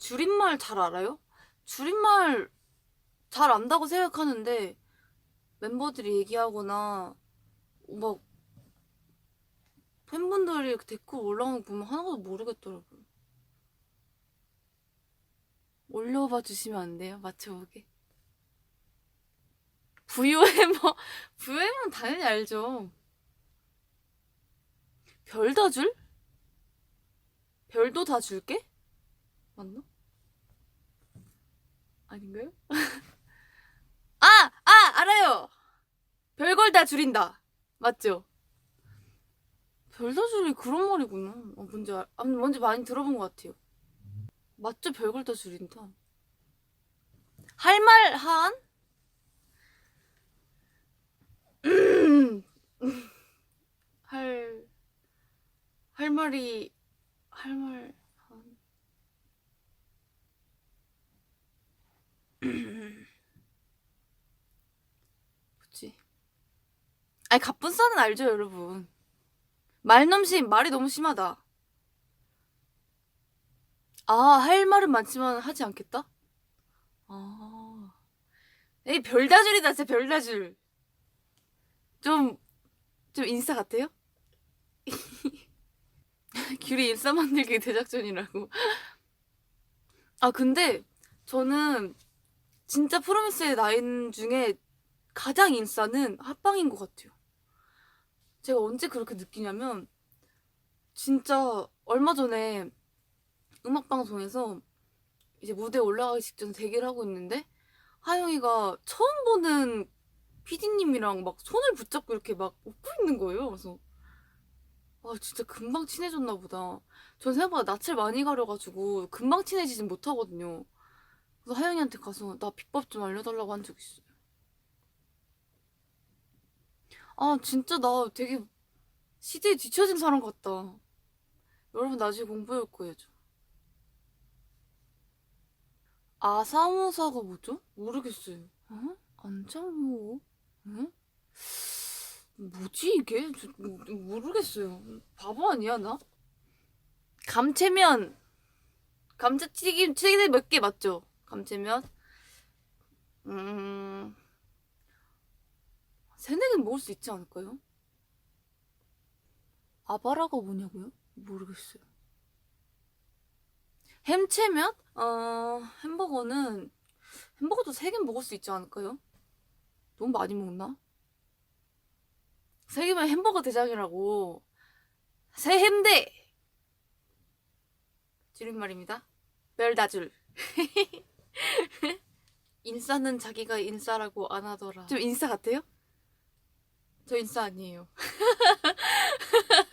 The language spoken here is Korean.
줄임말 잘 알아요? 줄임말 잘 안다고 생각하는데 멤버들이 얘기하거나 막 팬분들이 댓글 올라오는 거 보면 하나도 모르겠더라고요. 올려봐 주시면 안 돼요? 맞춰보게. VOM어, VOM은 당연히 알죠. 별다 줄? 별도 다 줄게? 맞나? 아닌가요? 아! 아! 알아요! 별걸 다 줄인다. 맞죠? 별 다 줄이 그런 말이구나. 어, 뭔지, 알, 아, 뭔지 많이 들어본 것 같아요. 맞죠? 별걸 다 줄인다. 할 말 한? 할, 할 말이, 할 말, 한. 뭐지? 아니, 갑분싸는 알죠, 여러분. 말넘심, 말이 너무 심하다. 아, 할 말은 많지만 하지 않겠다? 아. 에이, 별다줄이다, 진짜 별다줄. 좀, 좀 인싸 같아요? 귤이 인싸 만들기 대작전이라고. 아, 근데 저는 진짜 프로미스의 나인 중에 가장 인싸는 합방인 것 같아요. 제가 언제 그렇게 느끼냐면, 진짜 얼마 전에 음악 방송에서 이제 무대에 올라가기 직전 대기를 하고 있는데, 하영이가 처음 보는 PD님이랑 막 손을 붙잡고 이렇게 막 웃고 있는 거예요. 그래서, 아, 진짜 금방 친해졌나 보다. 전 생각보다 낯을 많이 가려가지고 금방 친해지진 못하거든요. 그래서 하영이한테 가서 나 비법 좀 알려달라고 한적 있어요. 아, 진짜 나 되게 시대에 뒤처진 사람 같다. 여러분 나중에 공부해올 거예요, 저. 아사모사가 뭐죠? 모르겠어요. 어? 안장모? 응? 뭐지 이게? 저, 모- 모르겠어요. 바보 아니야 나? 감채면 감자튀김 최대 몇개 맞죠? 감채면 음 개는 먹을 수 있지 않을까요? 아바라가 뭐냐고요? 모르겠어요. 햄채면? 어 햄버거는 햄버거도 세 개 먹을 수 있지 않을까요? 너무 많이 먹나? 세 개면 햄버거 대장이라고 새 햄대 줄임말입니다. 별다줄 인싸는 자기가 인싸라고 안 하더라. 좀 인싸 같아요? 저 인싸 아니에요.